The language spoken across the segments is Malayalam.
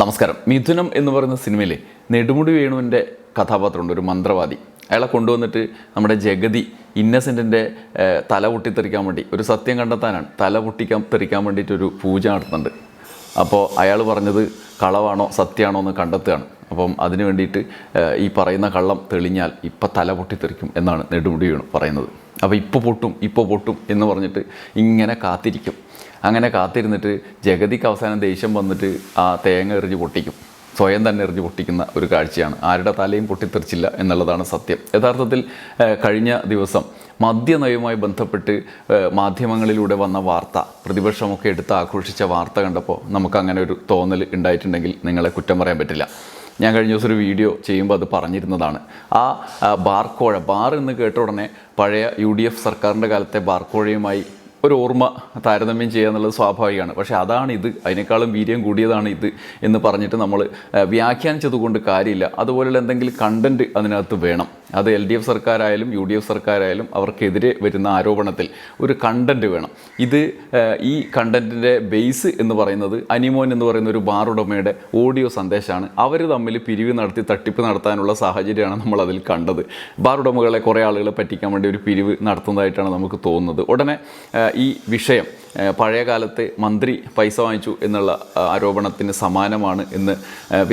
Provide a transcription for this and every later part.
നമസ്കാരം. മിഥുനം എന്ന് പറയുന്ന സിനിമയിലെ നെടുമുടി വേണുവിന്റെ കഥാപാത്രമുണ്ട് ഒരു മന്ത്രവാദി. അയാളെ കൊണ്ടുവന്നിട്ട് നമ്മുടെ ജഗതി ഇന്നസെന്റിന്റെ തല പൊട്ടിത്തെറിക്കാൻ വേണ്ടി ഒരു സത്യം കണ്ടെത്താനാണ് തല പൊട്ടിക്കാൻ തെറിക്കാൻ വേണ്ടിയിട്ടൊരു പൂജ നടത്തുന്നുണ്ട്. അപ്പോൾ അയാൾ പറഞ്ഞത് കളവാണോ സത്യമാണോ എന്ന് കണ്ടെത്തുകയാണ്. അപ്പം അതിന് വേണ്ടിയിട്ട് ഈ പറയുന്ന കള്ളം തെളിഞ്ഞാൽ ഇപ്പം തല പൊട്ടിത്തെറിക്കും എന്നാണ് നെടുമുടി വേണു പറയുന്നത്. അപ്പോൾ ഇപ്പോൾ പൊട്ടും ഇപ്പോൾ പൊട്ടും എന്ന് പറഞ്ഞിട്ട് ഇങ്ങനെ കാത്തിരിക്കും. അങ്ങനെ കാത്തിരുന്നിട്ട് ജഗതിക്ക് അവസാനം ദേഷ്യം വന്നിട്ട് ആ തേങ്ങ എറിഞ്ഞ് പൊട്ടിക്കും. സ്വയം തന്നെ എറിഞ്ഞ് പൊട്ടിക്കുന്ന ഒരു കാഴ്ചയാണ്. ആരുടെ തലയും പൊട്ടിത്തെറിച്ചില്ല എന്നുള്ളതാണ് സത്യം. യഥാർത്ഥത്തിൽ കഴിഞ്ഞ ദിവസം മദ്യനയവുമായി ബന്ധപ്പെട്ട് മാധ്യമങ്ങളിലൂടെ വന്ന വാർത്ത പ്രതിപക്ഷമൊക്കെ എടുത്ത് ആഘോഷിച്ച വാർത്ത കണ്ടപ്പോൾ നമുക്കങ്ങനെ ഒരു തോന്നൽ ഉണ്ടായിട്ടുണ്ടെങ്കിൽ നിങ്ങളെ കുറ്റം പറയാൻ പറ്റില്ല. ഞാൻ കഴിഞ്ഞ ദിവസം ഒരു വീഡിയോ ചെയ്യുമ്പോൾ അത് പറഞ്ഞിരുന്നതാണ്. ആ ബാർക്കോഴ ബാർ എന്ന് കേട്ട ഉടനെ പഴയ യു ഡി എഫ് സർക്കാരിന്റെ കാലത്തെ ബാർക്കോഴയുമായി ഒരു ഓർമ്മ താരതമ്യം ചെയ്യുക എന്നുള്ളത് സ്വാഭാവികമാണ്. പക്ഷേ അതാണ് ഇത്. അതിനേക്കാളും വീര്യം കൂടിയതാണ് ഇത് എന്ന് പറഞ്ഞിട്ട് നമ്മൾ വ്യാഖ്യാനിച്ചത് കൊണ്ട് കാര്യമില്ല. അതുപോലെയുള്ള എന്തെങ്കിലും കണ്ടന്റ് അതിനകത്ത് വേണം. അത് എൽ ഡി എഫ് സർക്കാരായാലും യു ഡി എഫ് സർക്കാരായാലും അവർക്കെതിരെ വരുന്ന ആരോപണത്തിൽ ഒരു കണ്ടന്റ് വേണം. ഇത് ഈ കണ്ടന്റിന്റെ ബേസ് എന്ന് പറയുന്നത് അനിമോൻ എന്ന് പറയുന്ന ഒരു ബാർ ഉടമയുടെ ഓഡിയോ സന്ദേശമാണ്. അവർ തമ്മിൽ പിരിവ് നടത്തി തട്ടിപ്പ് നടത്താനുള്ള സാഹചര്യമാണ് നമ്മൾ അതിൽ കണ്ടത്. ഉടമകളെ കുറേ ആളുകളെ പറ്റിക്കാൻ വേണ്ടി ഒരു പിരിവ് നടത്തുന്നതായിട്ടാണ് നമുക്ക് തോന്നുന്നത്. ഉടനെ ഈ വിഷയം പഴയ കാലത്തെ മന്ത്രി പൈസ വാങ്ങിച്ചു എന്നുള്ള ആരോപണത്തിന് സമാനമാണ് എന്ന്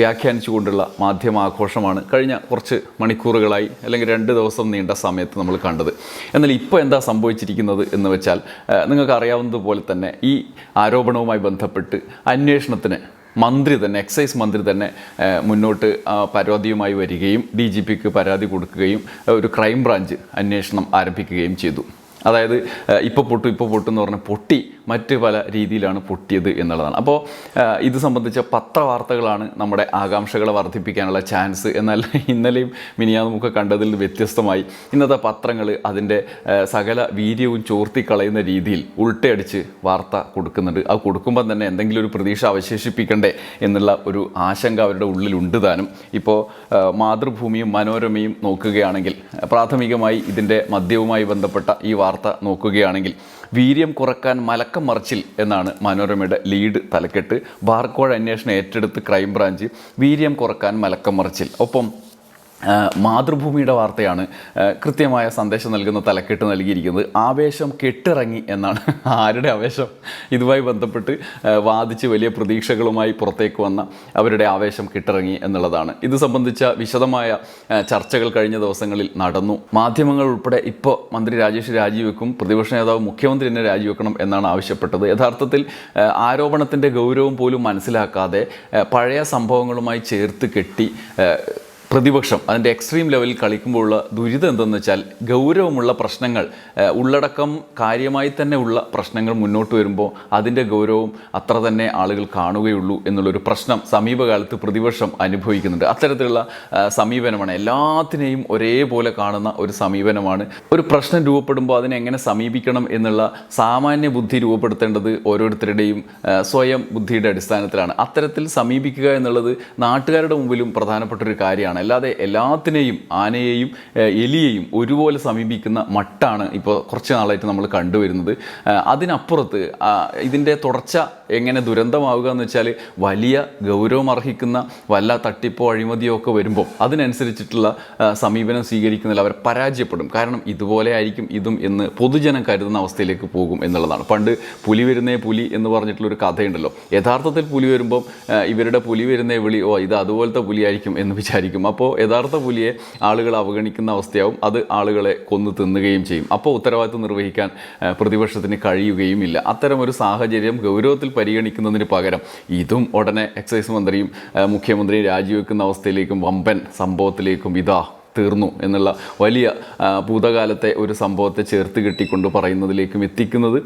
വ്യാഖ്യാനിച്ചുകൊണ്ടുള്ള മാധ്യമാഘോഷമാണ് കഴിഞ്ഞ കുറച്ച് മണിക്കൂറുകളായി അല്ലെങ്കിൽ രണ്ട് ദിവസം നീണ്ട സമയത്ത് നമ്മൾ കണ്ടത്. എന്നാൽ ഇപ്പോൾ എന്താ സംഭവിച്ചിരിക്കുന്നത് എന്ന് വെച്ചാൽ നിങ്ങൾക്ക് അറിയാവുന്നതുപോലെ തന്നെ ഈ ആരോപണവുമായി ബന്ധപ്പെട്ട് അന്വേഷണത്തിന് മന്ത്രി തന്നെ എക്സൈസ് മന്ത്രി തന്നെ മുന്നോട്ട് പരാതിയുമായി വരികയും ഡി ജി പിക്ക് പരാതി കൊടുക്കുകയും ഒരു ക്രൈം ബ്രാഞ്ച് അന്വേഷണം ആരംഭിക്കുകയും ചെയ്തു. അതായത് ഇപ്പോൾ പൊട്ടു ഇപ്പോൾ പൊട്ടു എന്ന് പറഞ്ഞാൽ പൊട്ടി മറ്റ് പല രീതിയിലാണ് പൊട്ടിയത് എന്നുള്ളതാണ്. അപ്പോൾ ഇത് സംബന്ധിച്ച പത്രവാർത്തകളാണ് നമ്മുടെ ആകാംക്ഷകളെ വർദ്ധിപ്പിക്കാനുള്ള ചാൻസ്. എന്നാൽ ഇന്നലെയും മിനിയാന്നും ഒക്കെ കണ്ടതിൽ വ്യത്യസ്തമായി ഇന്നത്തെ പത്രങ്ങൾ അതിന്റെ സകല വീര്യവും ചോർത്തിക്കളയുന്ന രീതിയിൽ ഉൾട്ടയടിച്ച് വാർത്ത കൊടുക്കുന്നുണ്ട്. അത് കൊടുക്കുമ്പോൾ തന്നെ എന്തെങ്കിലും ഒരു പ്രതീക്ഷ അവശേഷിപ്പിക്കണ്ടേ എന്നുള്ള ഒരു ആശങ്ക അവരുടെ ഉള്ളിലുണ്ട് താനും. ഇപ്പോൾ മാതൃഭൂമിയും മനോരമയും നോക്കുകയാണെങ്കിൽ പ്രാഥമികമായി ഇതിന്റെ മദ്യവുമായി ബന്ധപ്പെട്ട ഈ വാർത്ത നോക്കുകയാണെങ്കിൽ വീര്യം കുറയ്ക്കാൻ മലക്കം മറിച്ചിൽ എന്നാണ് മനോരമയുടെ ലീഡ് തലക്കെട്ട്. ബാർക്കോഴ അന്വേഷണം ഏറ്റെടുത്ത് ക്രൈംബ്രാഞ്ച് വീര്യം കുറയ്ക്കാൻ മലക്കം മറിച്ചിൽ. ഒപ്പം മാതൃഭൂമിയുടെ വാർത്തയാണ് കൃത്യമായ സന്ദേശം നൽകുന്ന തലക്കെട്ട് നൽകിയിരിക്കുന്നത്. ആവേശം കെട്ടിറങ്ങി എന്നാണ് ആരുടെ ആവേശം? ഇതുമായി ബന്ധപ്പെട്ട് വാദിച്ച് വലിയ പ്രതീക്ഷകളുമായി പുറത്തേക്ക് വന്ന അവരുടെ ആവേശം കെട്ടിറങ്ങി എന്നുള്ളതാണ്. ഇത് സംബന്ധിച്ച വിശദമായ ചർച്ചകൾ കഴിഞ്ഞ ദിവസങ്ങളിൽ നടന്നു. മാധ്യമങ്ങൾ ഉൾപ്പെടെ ഇപ്പോൾ മന്ത്രി രാജേഷ് രാജിവെക്കും പ്രതിപക്ഷ നേതാവ് മുഖ്യമന്ത്രി തന്നെ രാജിവെക്കണം എന്നാണ് ആവശ്യപ്പെട്ടത്. യഥാർത്ഥത്തിൽ ആരോപണത്തിന്റെ ഗൗരവം പോലും മനസ്സിലാക്കാതെ പഴയ സംഭവങ്ങളുമായി ചേർത്ത് കെട്ടി പ്രതിപക്ഷം അതിന്റെ എക്സ്ട്രീം ലെവലിൽ കളിക്കുമ്പോഴുള്ള ദുരിതം എന്തെന്ന് വെച്ചാൽ ഗൗരവമുള്ള പ്രശ്നങ്ങൾ ഉള്ളടക്കം കാര്യമായി തന്നെ ഉള്ള പ്രശ്നങ്ങൾ മുന്നോട്ട് വരുമ്പോൾ അതിന്റെ ഗൗരവം അത്ര തന്നെ ആളുകൾ കാണുകയുള്ളൂ എന്നുള്ളൊരു പ്രശ്നം സമീപകാലത്ത് പ്രതിപക്ഷം അനുഭവിക്കുന്നുണ്ട്. അത്തരത്തിലുള്ള സമീപനമാണ്. എല്ലാത്തിനെയും ഒരേപോലെ കാണുന്ന ഒരു സമീപനമാണ്. ഒരു പ്രശ്നം രൂപപ്പെടുമ്പോൾ അതിനെ എങ്ങനെ സമീപിക്കണം എന്നുള്ള സാമാന്യ ബുദ്ധി രൂപപ്പെടുത്തേണ്ടത് ഓരോരുത്തരുടെയും സ്വയം ബുദ്ധിയുടെ അടിസ്ഥാനത്തിലാണ്. അത്തരത്തിൽ സമീപിക്കുക എന്നുള്ളത് നാട്ടുകാരുടെ മുമ്പിലും പ്രധാനപ്പെട്ട ഒരു കാര്യമാണ്. അല്ലാതെ എല്ലാത്തിനെയും ആനയെയും എലിയെയും ഒരുപോലെ സമീപിക്കുന്ന മട്ടാണ് ഇപ്പോൾ കുറച്ച് നാളായിട്ട് നമ്മൾ കണ്ടുവരുന്നത്. അതിനപ്പുറത്ത് ഇതിന്റെ തുടർച്ച എങ്ങനെ ദുരന്തമാവുക എന്ന് വെച്ചാൽ വലിയ ഗൗരവം അർഹിക്കുന്ന വല്ല തട്ടിപ്പോ അഴിമതിയോ ഒക്കെ വരുമ്പോൾ അതിനനുസരിച്ചിട്ടുള്ള സമീപനം സ്വീകരിക്കുന്നതിൽ അവർ പരാജയപ്പെടും. കാരണം ഇതുപോലെ ആയിരിക്കും ഇതും എന്ന് പൊതുജനം കരുതുന്ന അവസ്ഥയിലേക്ക് പോകും എന്നുള്ളതാണ്. പണ്ട് പുലി വരുന്നേ പുലി എന്ന് പറഞ്ഞിട്ടുള്ളൊരു കഥയുണ്ടല്ലോ. യഥാർത്ഥത്തിൽ പുലി വരുമ്പം ഇവരുടെ പുലി വരുന്നേ വിളി ഓ ഇത് അതുപോലത്തെ പുലിയായിരിക്കും എന്ന് വിചാരിക്കും. അപ്പോൾ യഥാർത്ഥ പുലിയെ ആളുകൾ അവഗണിക്കുന്ന അവസ്ഥയാവും. അത് ആളുകളെ കൊന്നു തിന്നുകയും ചെയ്യും. അപ്പോൾ ഉത്തരവാദിത്വം നിർവഹിക്കാൻ പ്രതിപക്ഷത്തിന് കഴിയുകയും ഇല്ല. അത്തരം ഒരു സാഹചര്യം ഗൗരവത്തിൽ പരിഗണിക്കുന്നതിന് പകരം ഇതും ഉടനെ എക്സൈസ് മന്ത്രിയും മുഖ്യമന്ത്രിയും രാജിവെക്കുന്ന അവസ്ഥയിലേക്കും വമ്പൻ സംഭവത്തിലേക്കും ഇതാ തീർന്നു എന്നുള്ള വലിയ ഭൂതകാലത്തെ ഒരു സംഭവത്തെ ചേർത്ത് കെട്ടിക്കൊണ്ട് പറയുന്നതിലേക്കും എത്തിക്കുന്നത്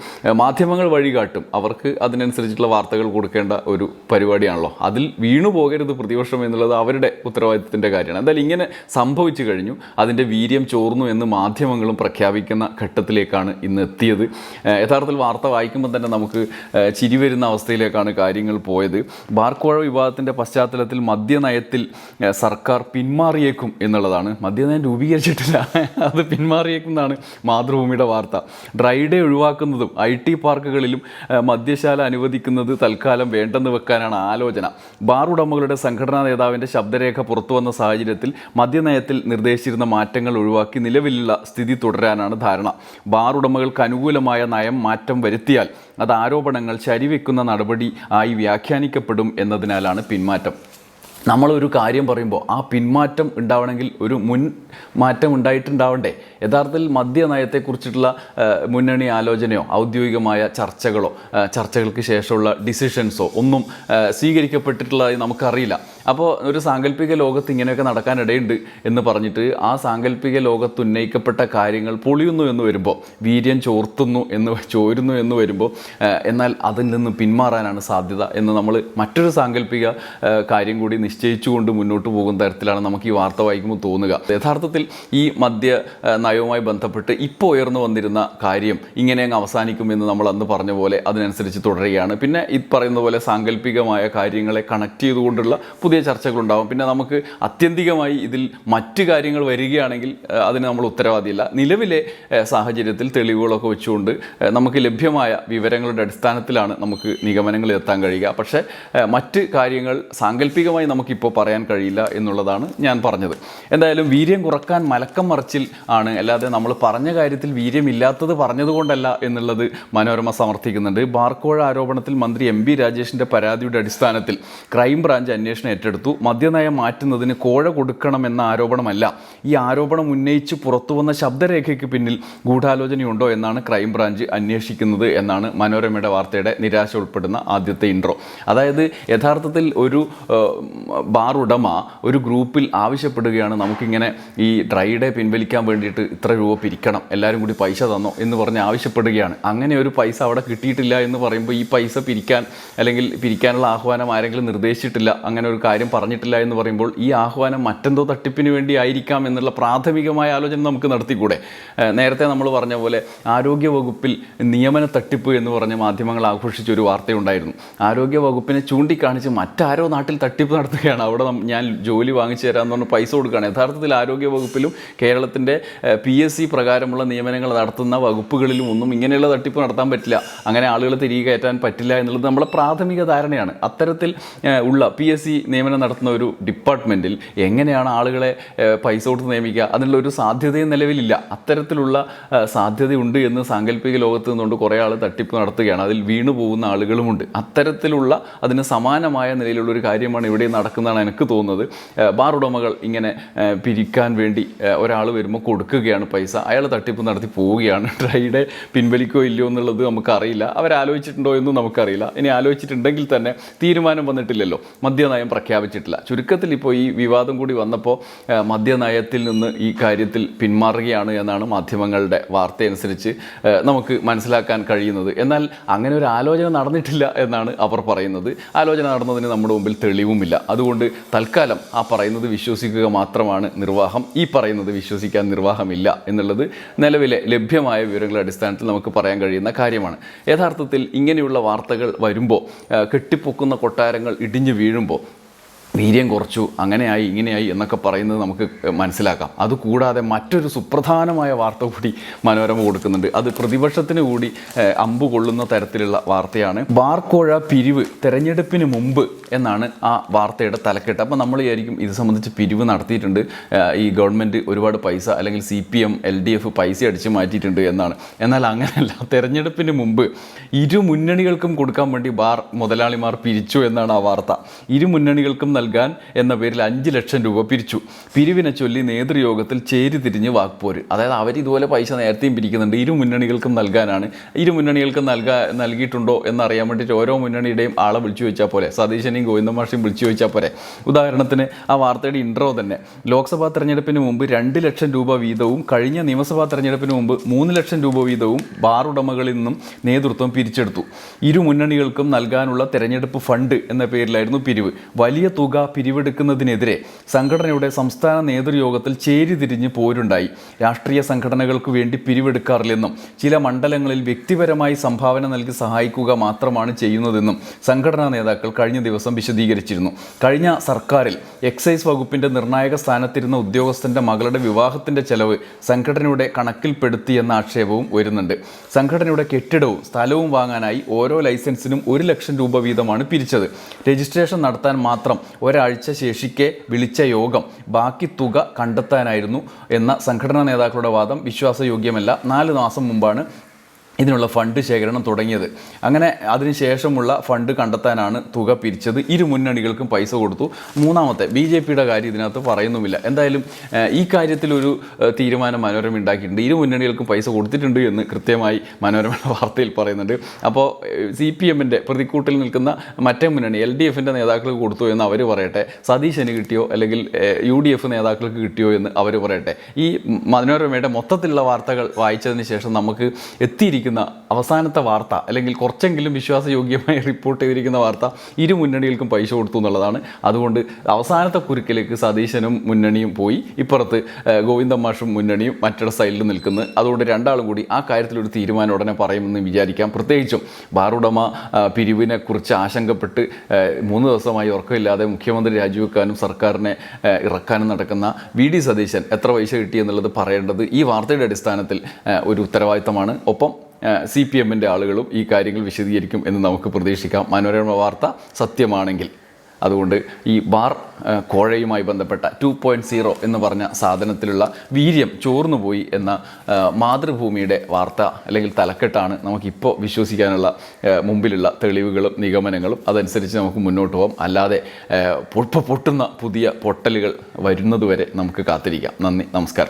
മാധ്യമങ്ങൾ വഴികാട്ടും അവർക്ക് അതിനനുസരിച്ചുള്ള വാർത്തകൾ കൊടുക്കേണ്ട ഒരു പരിപാടിയാണല്ലോ. അതിൽ വീണു പോകരുത് പ്രതിപക്ഷം എന്നുള്ളത് അവരുടെ ഉത്തരവാദിത്തത്തിന്റെ കാര്യമാണ്. എന്തായാലും ഇങ്ങനെ സംഭവിച്ചു കഴിഞ്ഞു. അതിന്റെ വീര്യം ചോർന്നു എന്ന് മാധ്യമങ്ങളും പ്രഖ്യാപിക്കുന്ന ഘട്ടത്തിലേക്കാണ് ഇന്ന് എത്തിയത്. യഥാർത്ഥത്തിൽ വാർത്ത വായിക്കുമ്പോൾ തന്നെ നമുക്ക് ചിരി വരുന്ന അവസ്ഥയിലേക്കാണ് കാര്യങ്ങൾ പോയത്. ബാർക്കോഴ വിവാദത്തിന്റെ പശ്ചാത്തലത്തിൽ മദ്യനയത്തിൽ സർക്കാർ പിന്മാറിയേക്കും എന്നുള്ളതാണ് മദ്യനയം രൂപീകരിച്ചിട്ടില്ല. അത് പിന്മാറിയേക്കുന്നതാണ് മാതൃഭൂമിയുടെ വാർത്ത. ഡ്രൈ ഡേ ഒഴിവാക്കുന്നതും ഐ ടി പാർക്കുകളിലും മദ്യശാല അനുവദിക്കുന്നത് തൽക്കാലം വേണ്ടെന്ന് വെക്കാനാണ് ആലോചന. ബാർ ഉടമകളുടെ സംഘടനാ നേതാവിന്റെ ശബ്ദരേഖ പുറത്തു വന്ന സാഹചര്യത്തിൽ മദ്യനയത്തിൽ നിർദ്ദേശിച്ചിരുന്ന മാറ്റങ്ങൾ ഒഴിവാക്കി നിലവിലുള്ള സ്ഥിതി തുടരാനാണ് ധാരണ. ബാർ ഉടമകൾക്ക് അനുകൂലമായ നയം മാറ്റം വരുത്തിയാൽ അത് ആരോപണങ്ങൾ ശരിവെക്കുന്ന നടപടി ആയി വ്യാഖ്യാനിക്കപ്പെടും എന്നതിനാലാണ് പിന്മാറ്റം. നമ്മളൊരു കാര്യം പറയുമ്പോൾ ആ പിന്മാറ്റം ഉണ്ടാവണമെങ്കിൽ ഒരു മുൻ മാറ്റം ഉണ്ടായിട്ടുണ്ടാവണ്ടേ? യഥാർത്ഥത്തിൽ മദ്യനയത്തെക്കുറിച്ചിട്ടുള്ള മുന്നണി ആലോചനയോ ഔദ്യോഗികമായ ചർച്ചകളോ ചർച്ചകൾക്ക് ശേഷമുള്ള ഡിസിഷൻസോ ഒന്നും സ്വീകരിക്കപ്പെട്ടിട്ടുള്ളതായി നമുക്കറിയില്ല. അപ്പോൾ ഒരു സാങ്കല്പിക ലോകത്ത് ഇങ്ങനെയൊക്കെ നടക്കാനിടയുണ്ട് എന്ന് പറഞ്ഞിട്ട് ആ സാങ്കല്പിക ലോകത്ത് ഉന്നയിക്കപ്പെട്ട കാര്യങ്ങൾ പൊളിയുന്നു എന്ന് വരുമ്പോൾ വീര്യം ചോർത്തുന്നു എന്ന് ചോരുന്നു എന്ന് വരുമ്പോൾ എന്നാൽ അതിൽ നിന്ന് പിന്മാറാനാണ് സാധ്യത എന്ന് നമ്മൾ മറ്റൊരു സാങ്കല്പിക കാര്യം കൂടി നിശ്ചയിച്ചുകൊണ്ട് മുന്നോട്ട് പോകുന്ന തരത്തിലാണ് നമുക്ക് ഈ വാർത്ത വായിക്കുമ്പോൾ തോന്നുക. യഥാർത്ഥത്തിൽ ഈ മദ്യ നയവുമായി ബന്ധപ്പെട്ട് ഇപ്പോൾ ഉയർന്നു വന്നിരുന്ന കാര്യം ഇങ്ങനെ അങ്ങ് അവസാനിക്കുമെന്ന് നമ്മൾ അന്ന് പറഞ്ഞ പോലെ അതിനനുസരിച്ച് തുടരുകയാണ്. പിന്നെ ഈ പറയുന്ന പോലെ സാങ്കല്പികമായ കാര്യങ്ങളെ കണക്ട് ചെയ്തുകൊണ്ടുള്ള പുതിയ ചർച്ചകളുണ്ടാവും. പിന്നെ നമുക്ക് അത്യന്തികമായി ഇതിൽ മറ്റ് കാര്യങ്ങൾ വരികയാണെങ്കിൽ അതിന് നമ്മൾ ഉത്തരവാദിയില്ല. നിലവിലെ സാഹചര്യത്തിൽ തെളിവുകളൊക്കെ വെച്ചുകൊണ്ട് നമുക്ക് ലഭ്യമായ വിവരങ്ങളുടെ അടിസ്ഥാനത്തിലാണ് നമുക്ക് നിഗമനങ്ങളിൽ എത്താൻ കഴിയുക. പക്ഷേ മറ്റ് കാര്യങ്ങൾ സാങ്കല്പികമായി നമുക്കിപ്പോൾ പറയാൻ കഴിയില്ല എന്നുള്ളതാണ് ഞാൻ പറഞ്ഞത്. എന്തായാലും വീര്യം കുറയ്ക്കാൻ മലക്കം മറിച്ചിൽ ആണ്. അല്ലാതെ നമ്മൾ പറഞ്ഞ കാര്യത്തിൽ വീര്യമില്ലാത്തത് പറഞ്ഞതുകൊണ്ടല്ല എന്നുള്ളത് മനോരമ സമർത്ഥിക്കുന്നുണ്ട്. ബാർക്കോഴ ആരോപണത്തിൽ മന്ത്രി എം ബി രാജേഷിന്റെ പരാതിയുടെ അടിസ്ഥാനത്തിൽ ക്രൈംബ്രാഞ്ച് അന്വേഷണം ഏറ്റെടുത്തു. മദ്യനയം മാറ്റുന്നതിന് കോഴ കൊടുക്കണമെന്ന ആരോപണമല്ല. ഈ ആരോപണം ഉന്നയിച്ച് പുറത്തുവന്ന ശബ്ദരേഖയ്ക്ക് പിന്നിൽ ഗൂഢാലോചനയുണ്ടോ എന്നാണ് ക്രൈംബ്രാഞ്ച് അന്വേഷിക്കുന്നത് എന്നാണ് മനോരമയുടെ വാർത്തയുടെ നിരാശ ഉൾപ്പെടുന്ന ആദ്യത്തെ ഇൻട്രോ അതായത് യഥാർത്ഥത്തിൽ ഒരു ബാർ ഉടമ ഒരു ഗ്രൂപ്പിൽ ആവശ്യപ്പെടുകയാണ് നമുക്കിങ്ങനെ ഈ ഡ്രൈ ഡേ പിൻവലിക്കാൻ വേണ്ടിയിട്ട് ഇത്ര രൂപ പിരിക്കണം എല്ലാവരും കൂടി പൈസ തന്നോ എന്ന് പറഞ്ഞ് ആവശ്യപ്പെടുകയാണ്. അങ്ങനെ ഒരു പൈസ അവിടെ കിട്ടിയിട്ടില്ല എന്ന് പറയുമ്പോൾ ഈ പൈസ പിരിക്കാൻ അല്ലെങ്കിൽ പിരിക്കാനുള്ള ആഹ്വാനം ആരെങ്കിലും നിർദ്ദേശിച്ചിട്ടില്ല അങ്ങനെ ഒരു കാര്യം പറഞ്ഞിട്ടില്ല എന്ന് പറയുമ്പോൾ ഈ ആഹ്വാനം മറ്റെന്തോ തട്ടിപ്പിന് വേണ്ടി ആയിരിക്കാം എന്നുള്ള പ്രാഥമികമായ ആലോചന നമുക്ക് നടത്തിക്കൂടെ? നേരത്തെ നമ്മൾ പറഞ്ഞ പോലെ ആരോഗ്യ വകുപ്പിൽ നിയമന തട്ടിപ്പ് എന്ന് പറഞ്ഞ മാധ്യമങ്ങൾ ആഘോഷിച്ച ഒരു വാർത്തയുണ്ടായിരുന്നു. ആരോഗ്യ വകുപ്പിനെ ചൂണ്ടിക്കാണിച്ച് മറ്റാരോ നാട്ടിൽ തട്ടിപ്പ് നടത്തുകയാണ്. അവിടെ ഞാൻ ജോലി വാങ്ങിച്ചു തരാമെന്ന് പറഞ്ഞ് പൈസ കൊടുക്കുകയാണ്. യഥാർത്ഥത്തിൽ ആരോഗ്യ വകുപ്പിലും കേരളത്തിന്റെ പി എസ് സി പ്രകാരമുള്ള നിയമനങ്ങൾ നടത്തുന്ന വകുപ്പുകളിലും ഒന്നും ഇങ്ങനെയുള്ള തട്ടിപ്പ് നടത്താൻ പറ്റില്ല. അങ്ങനെ ആളുകളെ തിരികെ കയറ്റാൻ പറ്റില്ല എന്നുള്ളത് നമ്മുടെ പ്രാഥമിക ധാരണയാണ്. അത്തരത്തിൽ ഉള്ള പി എസ് സി നിയമനം നടത്തുന്ന ഒരു ഡിപ്പാർട്ട്മെന്റിൽ എങ്ങനെയാണ് ആളുകളെ പൈസ കൊടുത്ത് നിയമിക്കുക അതിനുള്ള ഒരു സാധ്യതയും നിലവിലില്ല. അത്തരത്തിലുള്ള സാധ്യതയുണ്ട് എന്ന് സാങ്കല്പിക ലോകത്ത് നിന്നുകൊണ്ട് കുറേ ആൾ തട്ടിപ്പ് നടത്തുകയാണ്. അതിൽ വീണു പോകുന്ന ആളുകളുമുണ്ട്. അത്തരത്തിലുള്ള അതിന് സമാനമായ നിലയിലുള്ള ഒരു കാര്യമാണ് ഇവിടെ നടക്കുന്നതാണ് എനിക്ക് തോന്നുന്നത്. ബാർ ഉടമകൾ ഇങ്ങനെ പിരിക്കാൻ വേണ്ടി ഒരാൾ വരുമ്പോൾ കൊടുക്കുകയാണ് പൈസ. അയാൾ തട്ടിപ്പ് നടത്തി പോവുകയാണ്. ഡ്രൈഡേ പിൻവലിക്കോ ഇല്ലയോ എന്നുള്ളത് നമുക്കറിയില്ല. അവരാലോചിച്ചിട്ടുണ്ടോ എന്നും നമുക്കറിയില്ല. ഇനി ആലോചിച്ചിട്ടുണ്ടെങ്കിൽ തന്നെ തീരുമാനം വന്നിട്ടില്ലല്ലോ. മദ്യനയം പ്രഖ്യാപിച്ചിട്ടില്ല. ചുരുക്കത്തിൽ ഇപ്പോൾ ഈ വിവാദം കൂടി വന്നപ്പോൾ മദ്യനയത്തിൽ നിന്ന് ഈ കാര്യത്തിൽ പിന്മാറുകയാണ് എന്നാണ് മാധ്യമങ്ങളുടെ വാർത്തയനുസരിച്ച് നമുക്ക് മനസ്സിലാക്കാൻ കഴിയുന്നത്. എന്നാൽ അങ്ങനെ ഒരു ആലോചന നടന്നിട്ടില്ല എന്നാണ് അവർ പറയുന്നത്. ആലോചന നടന്നതിന് നമ്മുടെ മുമ്പിൽ തെളിവുമില്ല. അതുകൊണ്ട് തൽക്കാലം ആ പറയുന്നത് വിശ്വസിക്കുക മാത്രമാണ് നിർവാഹം. ഈ പറയുന്നത് വിശ്വസിക്കാൻ നിർവാഹമില്ല എന്നുള്ളത് നിലവിലെ ലഭ്യമായ വിവരങ്ങളുടെ അടിസ്ഥാനത്തിൽ നമുക്ക് പറയാൻ കഴിയുന്ന കാര്യമാണ്. യഥാർത്ഥത്തിൽ ഇങ്ങനെയുള്ള വാർത്തകൾ വരുമ്പോൾ കെട്ടിപ്പൊക്കുന്ന കൊട്ടാരങ്ങൾ ഇടിഞ്ഞു വീഴുമ്പോൾ വീര്യം കുറച്ചു അങ്ങനെയായി ഇങ്ങനെയായി എന്നൊക്കെ പറയുന്നത് നമുക്ക് മനസ്സിലാക്കാം. അതുകൂടാതെ മറ്റൊരു സുപ്രധാനമായ വാർത്ത കൂടി മനോരമ കൊടുക്കുന്നുണ്ട്. അത് പ്രതിപക്ഷത്തിന് കൂടി അമ്പ് കൊള്ളുന്ന തരത്തിലുള്ള വാർത്തയാണ്. ബാർക്കോഴ പിരിവ് തെരഞ്ഞെടുപ്പിന് മുമ്പ് എന്നാണ് ആ വാർത്തയുടെ തലക്കെട്ട്. അപ്പോൾ നമ്മൾ വിചാരിക്കും ഇത് സംബന്ധിച്ച് പിരിവ് നടത്തിയിട്ടുണ്ട്. ഈ ഗവൺമെന്റ് ഒരുപാട് പൈസ അല്ലെങ്കിൽ C P M L D F പൈസ അടിച്ച് മാറ്റിയിട്ടുണ്ട് എന്നാണ്. എന്നാൽ അങ്ങനെയല്ല. തെരഞ്ഞെടുപ്പിന് മുമ്പ് ഇരു മുന്നണികൾക്കും കൊടുക്കാൻ വേണ്ടി ബാർ മുതലാളിമാർ പിരിച്ചു എന്നാണ് ആ വാർത്ത. ഇരു മുന്നണികൾക്കും നൽകാൻ എന്ന പേരിൽ അഞ്ച് ലക്ഷം രൂപ പിരിച്ചു. പിരിവിനെ ചൊല്ലി നേതൃയോഗത്തിൽ ചേരി തിരിഞ്ഞ് വാക്പോര്. അതായത് അവർ ഇതുപോലെ പൈസ നേരത്തെയും പിരിക്കുന്നുണ്ട്. ഇരു മുന്നണികൾക്കും നൽകാനാണ്. ഇരു മുന്നണികൾക്കും നൽകാ നൽകിയിട്ടുണ്ടോ എന്നറിയാൻ വേണ്ടിയിട്ട് ഓരോ മുന്നണിയുടെയും ആളെ വിളിച്ചു വെച്ചാൽ പോലെ സതീശനെയും ഗോവിന്ദമാഷയും വിളിച്ചു വെച്ചാൽ പോലെ ഉദാഹരണത്തിന് ആ വാർത്തയുടെ ഇൻട്രോ തന്നെ. ലോക്സഭാ തെരഞ്ഞെടുപ്പിന് മുമ്പ് രണ്ട് ലക്ഷം രൂപ വീതവും കഴിഞ്ഞ നിയമസഭാ തെരഞ്ഞെടുപ്പിന് മുമ്പ് മൂന്ന് ലക്ഷം രൂപ വീതവും ബാർ ഉടമകളിൽ നിന്നും നേതൃത്വം പിരിച്ചെടുത്തു. ഇരു മുന്നണികൾക്കും നൽകാനുള്ള തെരഞ്ഞെടുപ്പ് ഫണ്ട് എന്ന പേരിലായിരുന്നു പിരിവ്. വലിയ തുക തുക പിരിവെടുക്കുന്നതിനെതിരെ സംഘടനയുടെ സംസ്ഥാന നേതൃയോഗത്തിൽ ചേരിതിരിഞ്ഞ് പോരുണ്ടായി. രാഷ്ട്രീയ സംഘടനകൾക്ക് വേണ്ടി പിരിവെടുക്കാറില്ലെന്നും ചില മണ്ഡലങ്ങളിൽ വ്യക്തിപരമായി സംഭാവന നൽകി സഹായിക്കുക മാത്രമാണ് ചെയ്യുന്നതെന്നും സംഘടനാ നേതാക്കൾ കഴിഞ്ഞ ദിവസം വിശദീകരിച്ചിരുന്നു. കഴിഞ്ഞ സർക്കാരിൽ എക്സൈസ് വകുപ്പിന്റെ നിർണായക സ്ഥാനത്തിരുന്ന ഉദ്യോഗസ്ഥന്റെ മകളുടെ വിവാഹത്തിന്റെ ചെലവ് സംഘടനയുടെ കണക്കിൽപ്പെടുത്തിയെന്ന ആക്ഷേപവും വരുന്നുണ്ട് സംഘടനയുടെ കെട്ടിടവും സ്ഥലവും വാങ്ങാനായി ഓരോ ലൈസൻസിനും ഒരു ലക്ഷം രൂപ വീതമാണ് പിരിച്ചത്. രജിസ്ട്രേഷൻ നടത്താൻ മാത്രം ഒരാഴ്ച ശേഷിക്കെ വിളിച്ച യോഗം ബാക്കി തുക കണ്ടെത്താനായിരുന്നു എന്ന സംഘടനാ നേതാക്കളുടെ വാദം വിശ്വാസയോഗ്യമല്ല. നാല് മാസം മുമ്പാണ് ഇതിനുള്ള ഫണ്ട് ശേഖരണം തുടങ്ങിയത്. അങ്ങനെ അതിനുശേഷമുള്ള ഫണ്ട് കണ്ടെത്താനാണ് തുക പിരിച്ചത്. ഇരു മുന്നണികൾക്കും പൈസ കൊടുത്തു. മൂന്നാമത്തെ ബി ജെ പിയുടെ കാര്യം ഇതിനകത്ത് പറയുന്നുമില്ല. എന്തായാലും ഈ ഏഹ്, തീരുമാനം മനോരമ ഉണ്ടാക്കിയിട്ടുണ്ട്. ഇരു മുന്നണികൾക്കും പൈസ കൊടുത്തിട്ടുണ്ട് എന്ന് കൃത്യമായി മനോരമയുടെ വാർത്തയിൽ പറയുന്നുണ്ട്. അപ്പോൾ സി പി എമ്മിന്റെ പ്രതിക്കൂട്ടിൽ നിൽക്കുന്ന മറ്റേ മുന്നണി എൽ ഡി എഫിന്റെ നേതാക്കൾക്ക് കൊടുത്തു എന്ന് അവർ പറയട്ടെ. സതീശന് കിട്ടിയോ? അല്ലെങ്കിൽ യു ഡി എഫ് നേതാക്കൾക്ക് കിട്ടിയോ എന്ന് അവർ പറയട്ടെ. ഈ മനോരമയുടെ മൊത്തത്തിലുള്ള വാർത്തകൾ വായിച്ചതിന് ശേഷം നമുക്ക് എത്തിയിരിക്കുന്ന അവസാനത്തെ വാർത്ത അല്ലെങ്കിൽ കുറച്ചെങ്കിലും വിശ്വാസയോഗ്യമായി റിപ്പോർട്ട് ചെയ്തിരിക്കുന്ന വാർത്ത ഇരു മുന്നണികൾക്കും പൈസ കൊടുത്തു എന്നുള്ളതാണ്. അതുകൊണ്ട് അവസാനത്തെ കുരുക്കിലേക്ക് സതീശനും മുന്നണിയും പോയി. ഇപ്പുറത്ത് ഗോവിന്ദമാഷും മുന്നണിയും മറ്റൊരു സൈഡിൽ നിൽക്കുന്നു. അതുകൊണ്ട് രണ്ടാളും കൂടി ആ കാര്യത്തിലൊരു തീരുമാനം ഉടനെ പറയുമെന്ന് വിചാരിക്കാം. പ്രത്യേകിച്ചും ബാറുടമ പിരിവിനെക്കുറിച്ച് ആശങ്കപ്പെട്ട് മൂന്ന് ദിവസമായി ഉറക്കമില്ലാതെ മുഖ്യമന്ത്രി രാജിവെക്കാനും സർക്കാരിനെ ഇറക്കാനും നടക്കുന്ന വി ഡി സതീശൻ എത്ര പൈസ കിട്ടി എന്നുള്ളത് പറയേണ്ടത് ഈ വാർത്തയുടെ അടിസ്ഥാനത്തിൽ ഒരു ഉത്തരവാദിത്തമാണ്. ഒപ്പം സി പി എമ്മിന്റെ ആളുകളും ഈ കാര്യങ്ങൾ വിശദീകരിക്കും എന്ന് നമുക്ക് പ്രതീക്ഷിക്കാം. മനോരമ വാർത്ത സത്യമാണെങ്കിൽ. അതുകൊണ്ട് ഈ ബാർ കോഴയുമായി ബന്ധപ്പെട്ട ടു പോയിന്റ് സീറോ എന്ന് പറഞ്ഞ സാധനത്തിലുള്ള വീര്യം ചോർന്നുപോയി എന്ന മാതൃഭൂമിയുടെ വാർത്ത അല്ലെങ്കിൽ തലക്കെട്ടാണ് നമുക്കിപ്പോൾ വിശ്വസിക്കാനുള്ള മുമ്പിലുള്ള തെളിവുകളും നിഗമനങ്ങളും. അതനുസരിച്ച് നമുക്ക് മുന്നോട്ട് പോകാം അല്ലാതെ പൊട്ടുന്ന പുതിയ പൊട്ടലുകൾ വരുന്നതുവരെ നമുക്ക് കാത്തിരിക്കാം. നന്ദി. നമസ്കാരം.